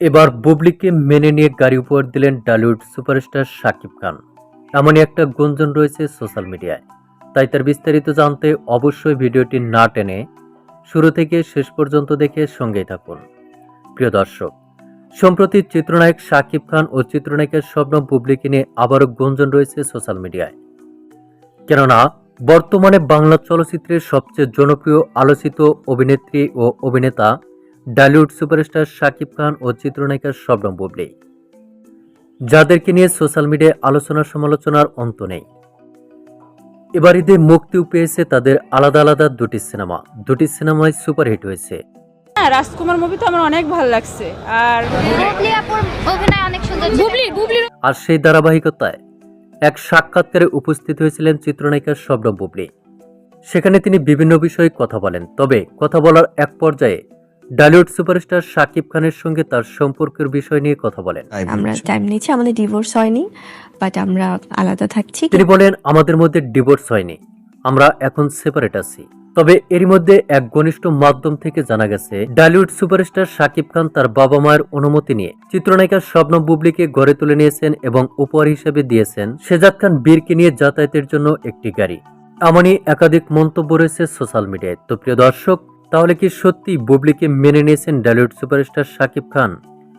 এবার বুবলিকে মেনে নিয়ে গাড়ি উপহার দিলেন ডালিউড সুপারস্টার শাকিব খান। এমনই একটা গুঞ্জন রয়েছে সোশ্যাল মিডিয়ায়। তাই তার বিস্তারিত জানতে অবশ্যই ভিডিওটি না টেনে শুরু থেকে শেষ পর্যন্ত দেখে সঙ্গেই থাকুন। প্রিয় দর্শক, সম্প্রতি চিত্রনায়ক শাকিব খান ও চিত্রনায়িকা স্বপ্ন বুবলিকে নিয়ে আবারও গুঞ্জন রয়েছে সোশ্যাল মিডিয়ায়। কেননা, বর্তমানে বাংলা চলচ্চিত্রের সবচেয়ে জনপ্রিয় আলোচিত অভিনেত্রী ও অভিনেতা ডালিউড সুপারস্টার শাকিব খান ও চিত্রনায়িকা শবনম বুবলি। যাদেরকে নিয়ে সোশ্যাল মিডিয়ায় আলোচনা সমালোচনার অন্ত নেই। এবার ঈদে মুক্তিও পেয়েছে তাদের আলাদা আলাদা দুটি সিনেমা। দুটি সিনেমায় সুপারহিট হয়েছে। হ্যাঁ রাজকুমার মুভি তো আমার অনেক ভালো লাগছে। আর আর সেই ধারাবাহিকতায় এক সাক্ষাৎকারে উপস্থিত হয়েছিলেন চিত্রনায়িকা শবনম বুবলি। সেখানে তিনি বিভিন্ন বিষয়ে কথা বলেন। তবে কথা বলার এক পর্যায়ে ডালিউড সুপারস্টার শাকিব খানের সঙ্গে তার সম্পর্কের বিষয় নিয়ে কথা বলেন। আমরা টাইম নিচ্ছি আমাদের ডিভোর্স হয়নি বাট আমরা আলাদা থাকছি। তিনি বলেন আমাদের মধ্যে ডিভোর্স হয়নি আমরা এখন সেপারেট আছি। তবে এরই মধ্যে এক ঘনিষ্ঠ মাধ্যম থেকে জানা গেছে ডালিউড সুপারস্টার শাকিব খান তার বাবা মায়ের অনুমতি নিয়ে চিত্রনায়িকা স্বপ্ন বুবলিকে গড়ে তুলে নিয়েছেন এবং উপহার হিসেবে দিয়েছেন শেজাদ খান বীরকে নিয়ে যাতায়াতের জন্য একটি গাড়ি। এমনই একাধিক মন্তব্য রয়েছে সোশ্যাল মিডিয়ায়। তো প্রিয় দর্শক তাহলে কি সত্যি বুবলিকে মেনে নিয়েছেন ডালিউড সুপারস্টার শাকিব খান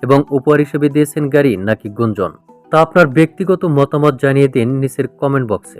এবং উপহার হিসেবে দিয়েছেন গাড়ি নাকি গুঞ্জন? তা আপনার ব্যক্তিগত মতামত জানিয়ে দিন নিচের কমেন্ট বক্সে